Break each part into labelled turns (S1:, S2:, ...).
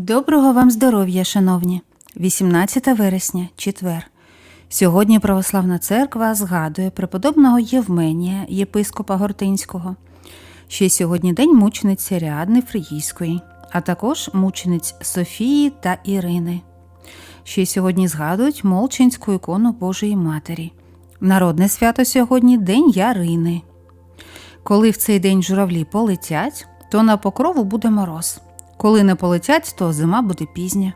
S1: Доброго вам здоров'я, шановні! 18 вересня, четвер. Сьогодні Православна Церква згадує преподобного Євменія, єпископа Гортинського. Ще сьогодні день мучениці Ріадни Фригійської, а також мучениць Софії та Ірини. Ще сьогодні згадують Молчинську ікону Божої Матері. Народне свято сьогодні День Ярини. Коли в цей день журавлі полетять, то на покрову буде мороз. Коли не полетять, то зима буде пізня.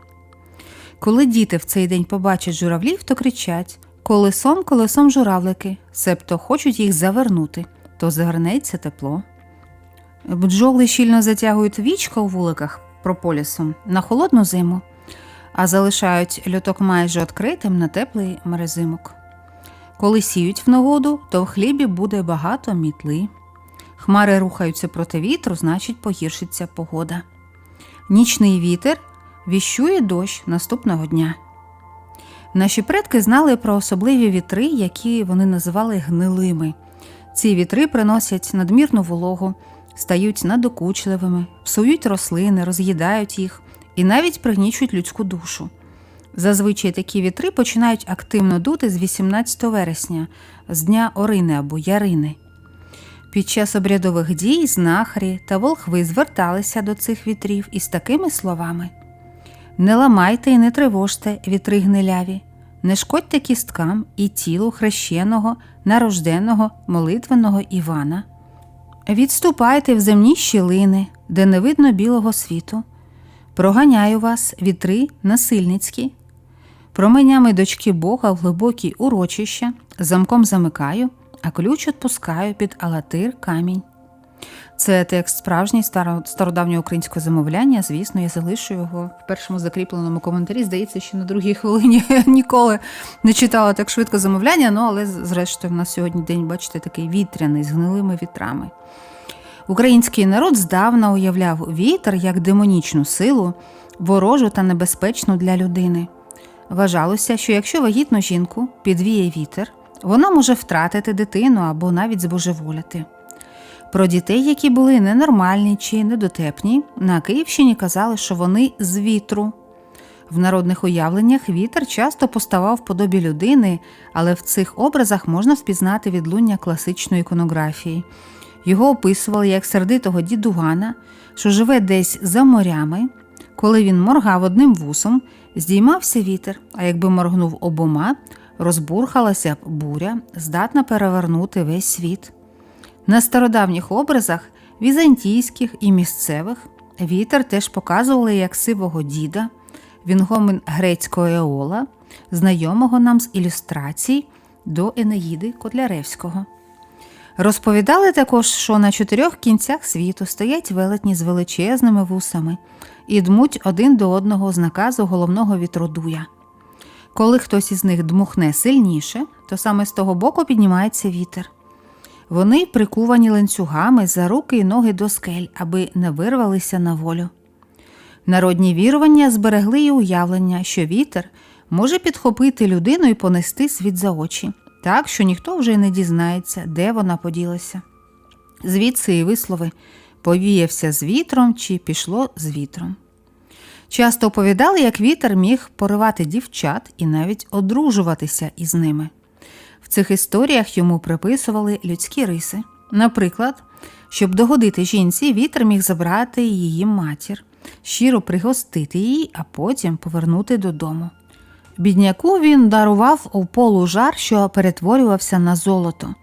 S1: Коли діти в цей день побачать журавлів, то кричать колесом, колесом журавлики, себто хочуть їх завернути, то завернеться тепло. Бджоли щільно затягують вічка у вуликах прополісом на холодну зиму, а залишають льоток майже відкритим на теплий мерезимок. Коли сіють в негоду, то в хлібі буде багато мітли. Хмари рухаються проти вітру, значить погіршиться погода. Нічний вітер віщує дощ наступного дня. Наші предки знали про особливі вітри, які вони називали гнилими. Ці вітри приносять надмірну вологу, стають надокучливими, псують рослини, роз'їдають їх і навіть пригнічують людську душу. Зазвичай такі вітри починають активно дути з 18 вересня, з дня Орини або Ярини. Під час обрядових дій знахарі та волхви зверталися до цих вітрів із такими словами: Не ламайте і не тривожте вітри гниляві, не шкодьте кісткам і тілу хрещеного, нарожденого, молитвеного Івана. Відступайте в земні щілини, де не видно білого світу. Проганяю вас, вітри насильницькі. Променями дочки Бога в глибокі урочища, замком замикаю, а ключ відпускаю під алатир камінь. Це текст справжній старо- стародавнього українського замовляння. Звісно, я залишу його в першому закріпленому коментарі. Здається, що на другій хвилині я ніколи не читала так швидко замовляння, ну але зрештою в нас сьогодні день, бачите, такий вітряний з гнилими вітрами. Український народ здавна уявляв вітер як демонічну силу, ворожу та небезпечну для людини. Вважалося, що якщо вагітну жінку підвіє вітер, вона може втратити дитину або навіть збожеволіти. Про дітей, які були ненормальні чи недотепні, на Київщині казали, що вони з вітру. В народних уявленнях вітер часто поставав в подобі людини, але в цих образах можна впізнати відлуння класичної іконографії. Його описували як сердитого дідугана, що живе десь за морями. Коли він моргав одним вусом, здіймався вітер, а якби моргнув обома, розбурхалася б буря, здатна перевернути весь світ. На стародавніх образах, візантійських і місцевих, вітер теж показували як сивого діда, вінгомен грецького еола, знайомого нам з ілюстрацій до Енеїди Котляревського. Розповідали також, що на чотирьох кінцях світу стоять велетні з величезними вусами і дмуть один до одного з наказу головного вітродуя. Коли хтось із них дмухне сильніше, то саме з того боку піднімається вітер. Вони прикувані ланцюгами за руки і ноги до скель, аби не вирвалися на волю. Народні вірування зберегли й уявлення, що вітер може підхопити людину і понести світ за очі, так що ніхто вже не дізнається, де вона поділася. Звідси і вислови повіявся з вітром чи пішло з вітром. Часто оповідали, як вітер міг поривати дівчат і навіть одружуватися із ними. В цих історіях йому приписували людські риси. Наприклад, щоб догодити жінці, вітер міг забрати її матір, щиро пригостити її, а потім повернути додому. Бідняку він дарував у полу жар, що перетворювався на золото.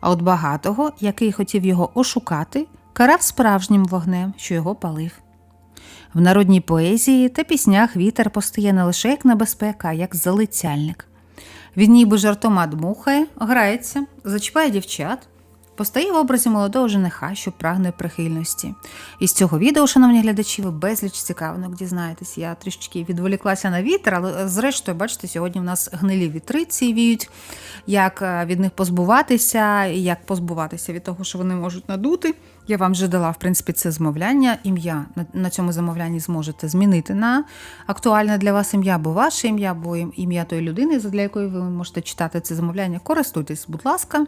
S1: А от багатого, який хотів його ошукати, карав справжнім вогнем, що його палив. В народній поезії та піснях вітер постає не лише як небезпека, а як залицяльник. Він ніби жартома дмухає, грається, зачіпає дівчат, постає в образі молодого жениха, що прагне прихильності. Із цього відео, шановні глядачі, ви безліч цікавинок дізнаєтесь. Я трішечки відволіклася на вітер, але зрештою, бачите, сьогодні в нас гнилі вітри ці віють, як е, від них позбуватися, як позбуватися від того, що вони можуть надути. Я вам вже дала, в принципі, це замовляння. Ім'я на, цьому замовлянні зможете змінити на актуальне для вас ім'я, або ваше ім'я, або ім'я тої людини, для якої ви можете читати це замовляння. Користуйтесь, будь ласка.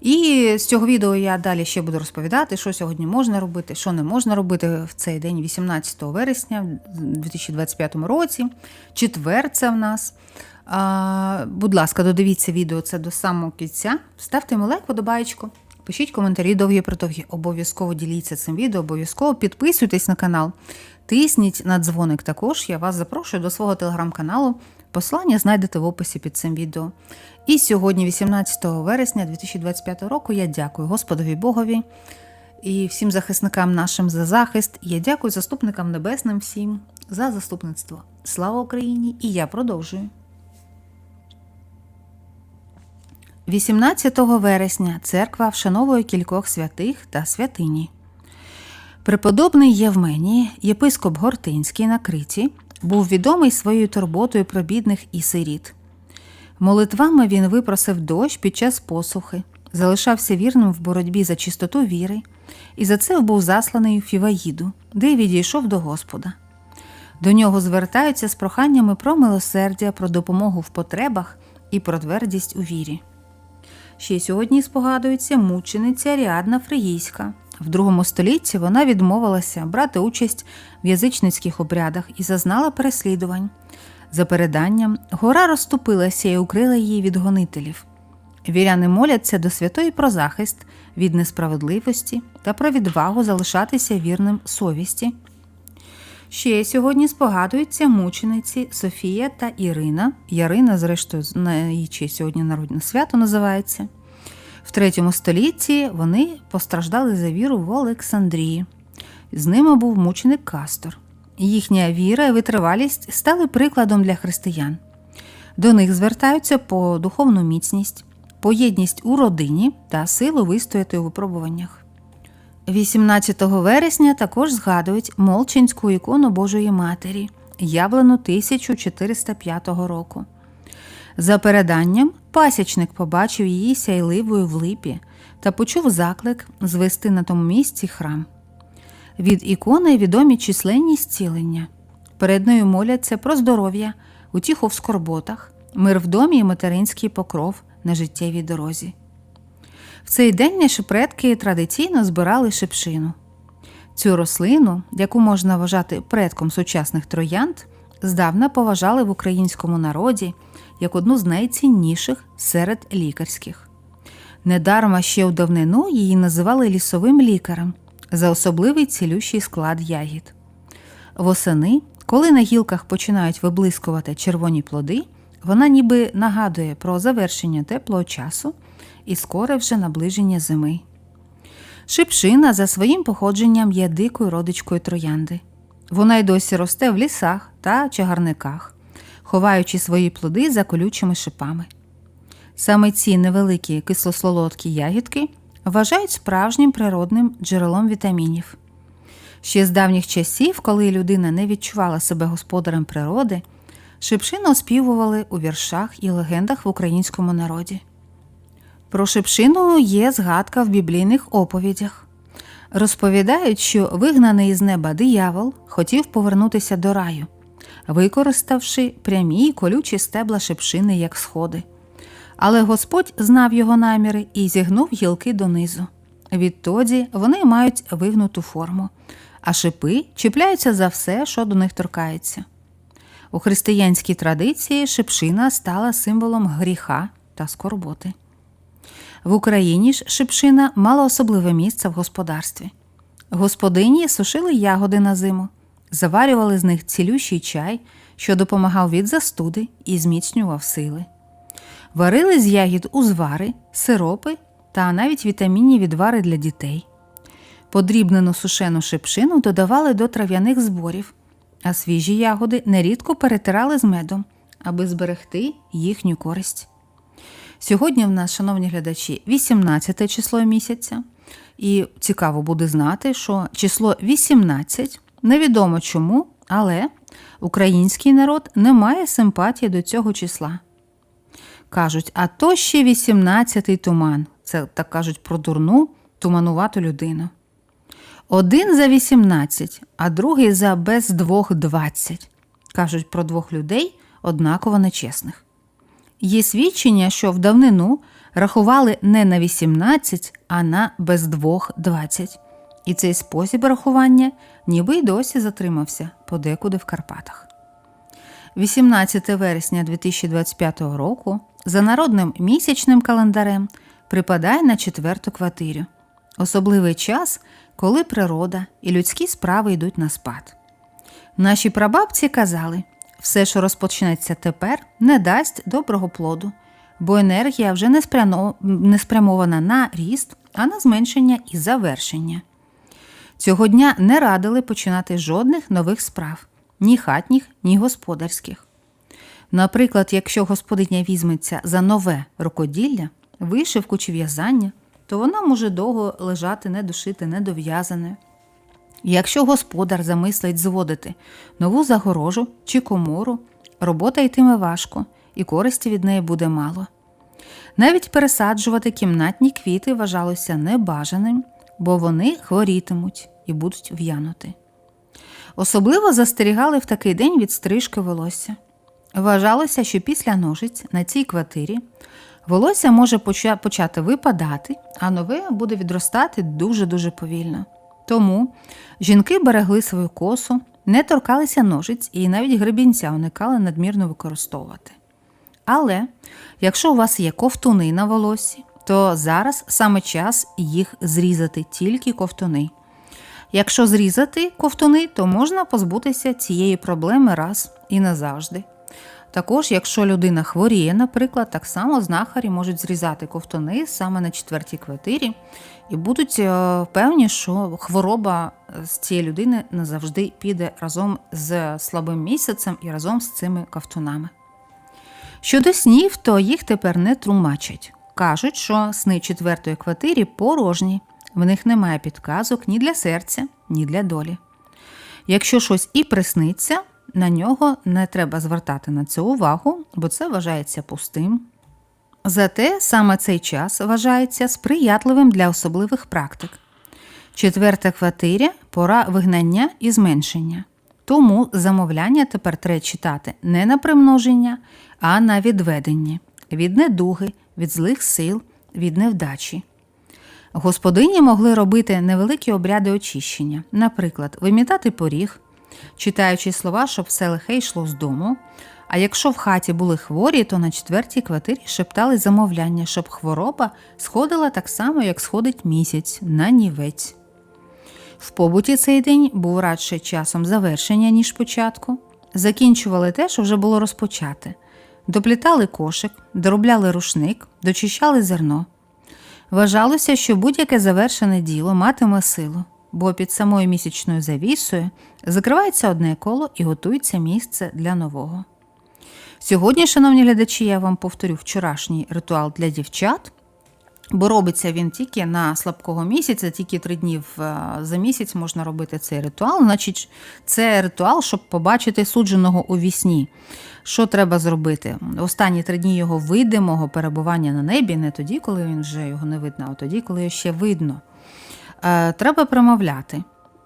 S1: І з цього відео я далі ще буду розповідати, що сьогодні можна робити, що не можна робити в цей день, 18 вересня 2025 році. Четвер це в нас. А, будь ласка, додивіться відео це до самого кінця. Ставте йому лайк, подобаєчку. Пишіть коментарі довгі протовгі. Обов'язково діліться цим відео, обов'язково підписуйтесь на канал. Тисніть на дзвоник також. Я вас запрошую до свого телеграм-каналу. Посилання знайдете в описі під цим відео. І сьогодні, 18 вересня 2025 року, я дякую Господові Богові і всім захисникам нашим за захист. Я дякую заступникам небесним всім за заступництво. Слава Україні! І я продовжую. 18 вересня церква вшановує кількох святих та святині. Преподобний Євменій, єпископ Гортинський на Криті, був відомий своєю турботою про бідних і сиріт. Молитвами він випросив дощ під час посухи, залишався вірним в боротьбі за чистоту віри, і за це був засланий у Фіваїду, де відійшов до Господа. До нього звертаються з проханнями про милосердя, про допомогу в потребах і про твердість у вірі. Ще сьогодні спогадується мучениця Ріадна Фригійська. В другому столітті вона відмовилася брати участь в язичницьких обрядах і зазнала переслідувань. За переданням, гора розступилася і укрила її від гонителів. Віряни моляться до святої про захист від несправедливості та про відвагу залишатися вірним совісті. Ще сьогодні спогадуються мучениці Софія та Ірина. Ярина, зрештою, на її честь сьогодні народне свято називається. В третьому столітті вони постраждали за віру в Олександрії. З ними був мученик Кастор. Їхня віра і витривалість стали прикладом для християн. До них звертаються по духовну міцність, поєдність у родині та силу вистояти у випробуваннях. 18 вересня також згадують Молчинську ікону Божої Матері, явлену 1405 року. За переданням, пасічник побачив її сяйливою в липі та почув заклик звести на тому місці храм. Від ікони відомі численні зцілення. Перед нею моляться про здоров'я, утіху в скорботах, мир в домі і материнський покров на життєвій дорозі. В цей день наші предки традиційно збирали шипшину. Цю рослину, яку можна вважати предком сучасних троянд, здавна поважали в українському народі як одну з найцінніших серед лікарських. Недарма ще у давнину її називали лісовим лікарем за особливий цілющий склад ягід. Восени, коли на гілках починають виблискувати червоні плоди, вона ніби нагадує про завершення теплого часу і скоре вже наближення зими. Шипшина за своїм походженням є дикою родичкою троянди. Вона й досі росте в лісах та чагарниках, ховаючи свої плоди за колючими шипами. Саме ці невеликі кисло-солодкі ягідки вважають справжнім природним джерелом вітамінів. Ще з давніх часів, коли людина не відчувала себе господарем природи, шипшину оспівували у віршах і легендах в українському народі. Про шипшину є згадка в біблійних оповідях. Розповідають, що вигнаний із неба диявол хотів повернутися до раю, використавши прямі й колючі стебла шипшини як сходи. Але Господь знав його наміри і зігнув гілки донизу. Відтоді вони мають вигнуту форму, а шипи чіпляються за все, що до них торкається. У християнській традиції шипшина стала символом гріха та скорботи. В Україні ж шипшина мала особливе місце в господарстві. Господині сушили ягоди на зиму, заварювали з них цілющий чай, що допомагав від застуди і зміцнював сили. Варили з ягід узвари, сиропи та навіть вітамінні відвари для дітей. Подрібнену сушену шипшину додавали до трав'яних зборів, а свіжі ягоди нерідко перетирали з медом, аби зберегти їхню користь. Сьогодні в нас, шановні глядачі, 18 число місяця, і цікаво буде знати, що число 18 невідомо чому, але український народ не має симпатії до цього числа. Кажуть, а то ще 18-й туман. Це так кажуть про дурну, туманувату людину. Один за 18, а другий за без двох 20. Кажуть про двох людей однаково нечесних. Є свідчення, що в давнину рахували не на 18, а на без двох 20. І цей спосіб рахування ніби й досі затримався подекуди в Карпатах. 18 вересня 2025 року за народним місячним календарем припадає на четверту квартирю. Особливий час, коли природа і людські справи йдуть на спад. Наші прабабці казали, все, що розпочнеться тепер, не дасть доброго плоду, бо енергія вже не, спрямована на ріст, а на зменшення і завершення. Цього дня не радили починати жодних нових справ ні хатніх, ні господарських. Наприклад, якщо господиня візьметься за нове рукоділля, вишивку чи в'язання, то вона може довго лежати недошите, недов'язане. Якщо господар замислить зводити нову загорожу чи комору, робота йтиме важко, і користі від неї буде мало. Навіть пересаджувати кімнатні квіти вважалося небажаним, бо вони хворітимуть і будуть в'янути. Особливо застерігали в такий день від стрижки волосся. Вважалося, що після ножиць на цій квартирі волосся може почати випадати, а нове буде відростати дуже-дуже повільно. Тому жінки берегли свою косу, не торкалися ножиць і навіть гребінця уникали надмірно використовувати. Але якщо у вас є ковтуни на волоссі, то зараз саме час їх зрізати тільки ковтуни. Якщо зрізати ковтуни, то можна позбутися цієї проблеми раз і назавжди. Також, якщо людина хворіє, наприклад, так само знахарі можуть зрізати ковтуни саме на четвертій квартирі і будуть е, певні, що хвороба з цієї людини назавжди піде разом з слабим місяцем і разом з цими ковтунами. Щодо снів, то їх тепер не тлумачать. Кажуть, що сни четвертої квартирі порожні, в них немає підказок ні для серця, ні для долі. Якщо щось і присниться, на нього не треба звертати на це увагу, бо це вважається пустим. Зате саме цей час вважається сприятливим для особливих практик. Четверта квартиря пора вигнання і зменшення. Тому замовляння тепер треба читати не на примноження, а на відведення від недуги, від злих сил, від невдачі. Господині могли робити невеликі обряди очищення, наприклад, вимітати поріг, читаючи слова, щоб все лихе йшло з дому. А якщо в хаті були хворі, то на четвертій квартирі шептали замовляння, щоб хвороба сходила так само, як сходить місяць на нівець. В побуті цей день був радше часом завершення, ніж початку. Закінчували те, що вже було розпочате. Доплітали кошик, доробляли рушник, дочищали зерно. Вважалося, що будь-яке завершене діло матиме силу, бо під самою місячною завісою закривається одне коло і готується місце для нового. Сьогодні, шановні глядачі, я вам повторю вчорашній ритуал для дівчат, бо робиться він тільки на слабкого місяця, тільки три дні за місяць можна робити цей ритуал. Значить, це ритуал, щоб побачити судженого у вісні. Що треба зробити? Останні три дні його видимого перебування на небі, не тоді, коли він вже його не видно, а тоді, коли його ще видно. Е, треба промовляти: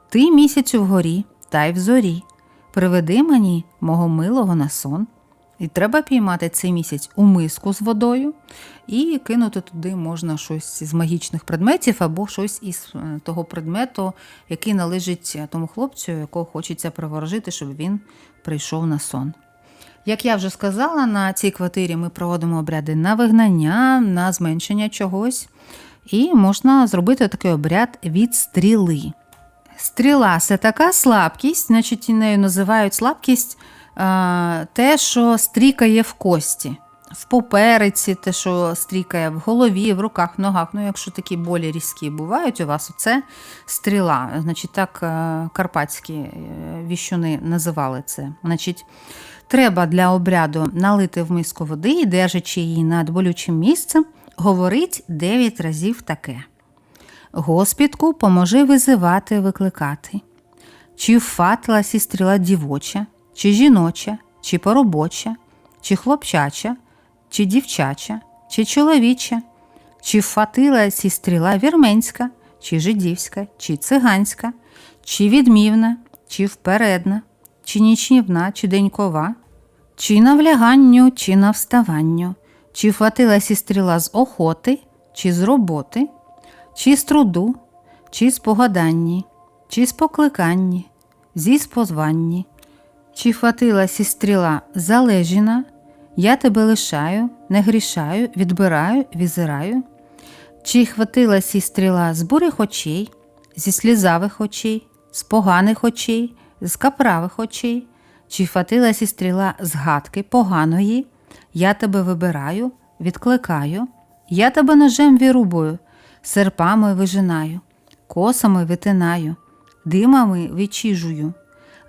S1: Ти місяцю вгорі, та й в зорі. Приведи мені мого милого на сон. І треба піймати цей місяць у миску з водою і кинути туди можна щось з магічних предметів або щось із е, того предмету, який належить е, тому хлопцю, якого хочеться приворожити, щоб він прийшов на сон. Як я вже сказала, на цій квартирі ми проводимо обряди на вигнання, на зменшення чогось, і можна зробити такий обряд від стріли. Стріла це така слабкість, значить, і нею називають слабкість те, що стрікає в кості, в попереці, те, що стрікає в голові, в руках, в ногах. Ну, якщо такі болі різкі бувають у вас, це стріла. Значить, так е, карпатські е, віщуни називали це. Значить, треба для обряду налити в миску води і, держачи її над болючим місцем, говорить 9 разів таке. Господку, поможи визивати, викликати. Чи вфатила сі стріла дівоча, чи жіноча, чи поробоча, чи хлопчача, чи дівчача, чи чоловіча, чи вфатила сі стріла вірменська, чи жидівська, чи циганська, чи відмівна, чи впередна, чи нічнівна, чи денькова, чи на вляганню, чи на вставанню, Чи хватилась і стріла з охоти, чи з роботи, чи з труду, чи з погаданні, чи з покликанні, зі спозванні, чи хватилась і стріла? Залежіна, я тебе лишаю, не грішаю, відбираю, візираю, чи хватилась і стріла з бурих очей, зі слізавих очей, з поганих очей, з каправих очей, чи хватилась і стріла з гадки поганої, я тебе вибираю, відкликаю, я тебе ножем вірубую, серпами вижинаю, косами витинаю, димами відчіжую,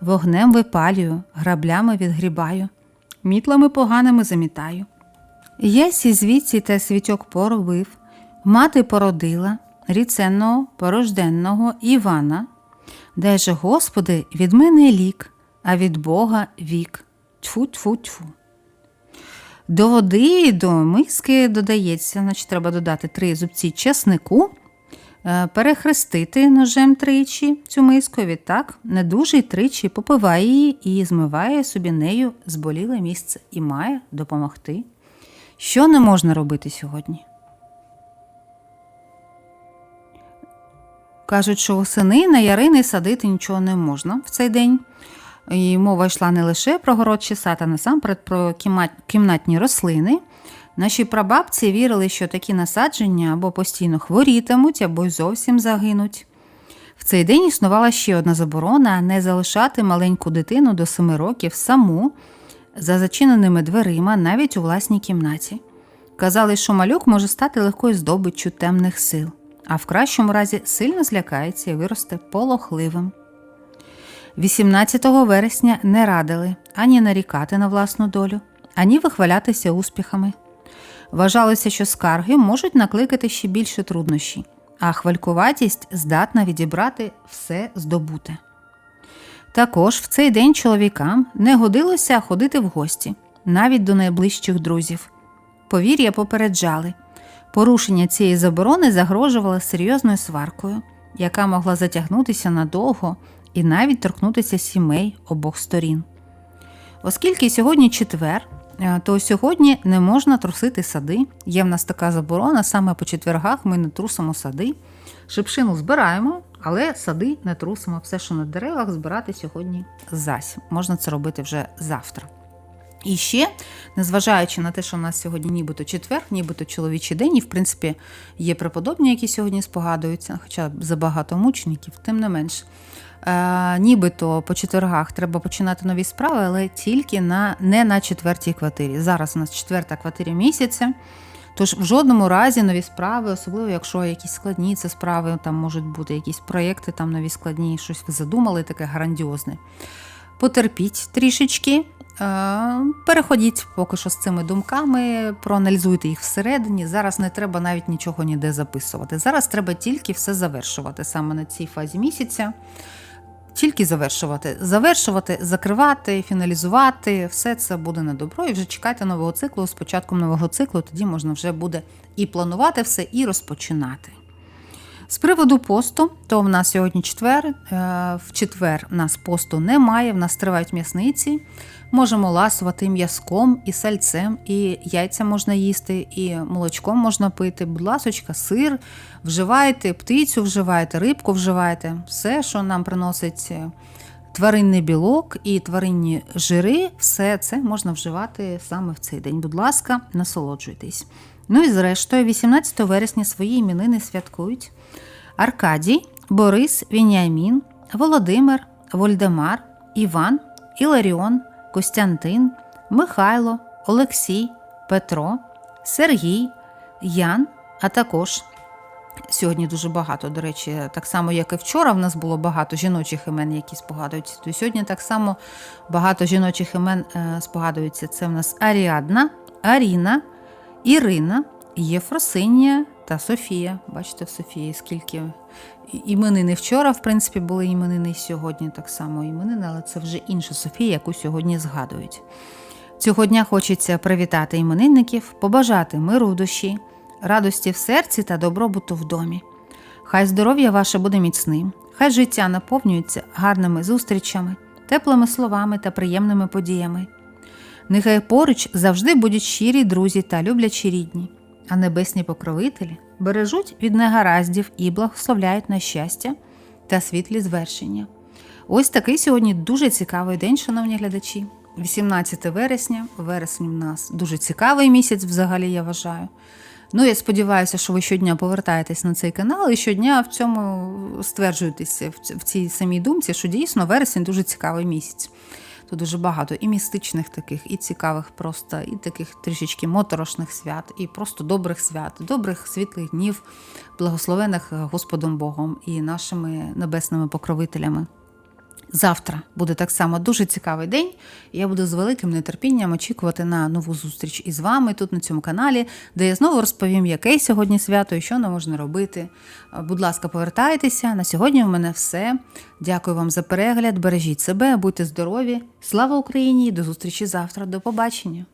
S1: вогнем випалюю, граблями відгрібаю, мітлами поганими замітаю. Я сі звідси та світьок поробив, мати породила ріценного порожденного Івана. Дай же, Господи, від мене лік, а від Бога вік. Тьфу, тьфу, тьфу. До води, до миски додається, значить, треба додати три зубці чеснику, перехрестити ножем тричі цю миску, відтак не дуже й тричі попиває її і змиває собі нею зболіле місце і має допомогти. Що не можна робити сьогодні? Кажуть, що восени на ярини садити нічого не можна в цей день. І мова йшла не лише про городчі сад, а насамперед про кімнатні рослини. Наші прабабці вірили, що такі насадження або постійно хворітимуть, або й зовсім загинуть. В цей день існувала ще одна заборона не залишати маленьку дитину до семи років саму за зачиненими дверима, навіть у власній кімнаті. Казали, що малюк може стати легкою здобиччю темних сил, а в кращому разі сильно злякається і виросте полохливим. 18 вересня не радили ані нарікати на власну долю, ані вихвалятися успіхами. Вважалося, що скарги можуть накликати ще більше труднощі, а хвалькуватість здатна відібрати все здобуте. Також в цей день чоловікам не годилося ходити в гості, навіть до найближчих друзів. Повір'я попереджали. Порушення цієї заборони загрожувало серйозною сваркою, яка могла затягнутися надовго і навіть торкнутися сімей обох сторін. Оскільки сьогодні четвер, то сьогодні не можна трусити сади. Є в нас така заборона, саме по четвергах ми не трусимо сади. Шипшину збираємо, але сади не трусимо. Все, що на деревах, збирати сьогодні зась. Можна це робити вже завтра. І ще, незважаючи на те, що у нас сьогодні нібито четвер, нібито чоловічий день, і в принципі є преподобні, які сьогодні спогадуються, хоча забагато мучеників, тим не менш. Е, нібито по четвергах треба починати нові справи, але тільки на, не на четвертій квартирі. Зараз у нас четверта квартира місяця. Тож в жодному разі нові справи, особливо якщо якісь складні це справи, там можуть бути якісь проєкти, там нові складні, щось ви задумали, таке грандіозне. Потерпіть трішечки, переходіть поки що з цими думками, проаналізуйте їх всередині. Зараз не треба навіть нічого ніде записувати. Зараз треба тільки все завершувати саме на цій фазі місяця. Тільки завершувати, завершувати, закривати, фіналізувати, все це буде на добро. І вже чекайте нового циклу. З початком нового циклу тоді можна вже буде і планувати все, і розпочинати. З приводу посту, то в нас сьогодні четвер. е, В четвер в нас посту немає, в нас тривають м'ясниці. Можемо ласувати м'язком і сальцем, і яйця можна їсти, і молочком можна пити. Будь ласочка, сир вживайте, птицю вживайте, рибку вживайте. Все, що нам приносить е, тваринний білок і тваринні жири, все це можна вживати саме в цей день. Будь ласка, насолоджуйтесь. Ну і зрештою, 18 вересня свої іменини святкують Аркадій, Борис, Вініамін, Володимир, Вольдемар, Іван, Іларіон, Костянтин, Михайло, Олексій, Петро, Сергій, Ян, а також Сьогодні дуже багато, до речі, так само, як і вчора, в нас було багато жіночих імен, які спогадуються. То сьогодні так само багато жіночих імен е, спогадуються. Це в нас Аріадна, Аріна, Ірина, Єфросинія та Софія. Бачите, Софії скільки і- іменини вчора, в принципі, були іменини сьогодні так само іменини, але це вже інша Софія, яку сьогодні згадують. Цього дня хочеться привітати іменинників, побажати миру в душі, радості в серці та добробуту в домі. Хай здоров'я ваше буде міцним, хай життя наповнюється гарними зустрічами, теплими словами та приємними подіями. Нехай поруч завжди будуть щирі друзі та люблячі рідні, а небесні покровителі бережуть від негараздів і благословляють на щастя та світлі звершення. Ось такий сьогодні дуже цікавий день, шановні глядачі. 18 вересня, вересень в нас дуже цікавий місяць, взагалі, я вважаю. Ну, я сподіваюся, що ви щодня повертаєтесь на цей канал і щодня в цьому стверджуєтеся в цій самій думці, що дійсно вересень дуже цікавий місяць. Тут дуже багато і містичних таких, і цікавих просто, і таких трішечки моторошних свят, і просто добрих свят, добрих світлих днів, благословених Господом Богом і нашими небесними покровителями. Завтра буде так само дуже цікавий день. Я буду з великим нетерпінням очікувати на нову зустріч із вами тут на цьому каналі, де я знову розповім, яке сьогодні свято і що не можна робити. Е, Будь ласка, повертайтеся. На сьогодні в мене все. Дякую вам за перегляд. Бережіть себе, будьте здорові. Слава Україні! До зустрічі завтра. До побачення!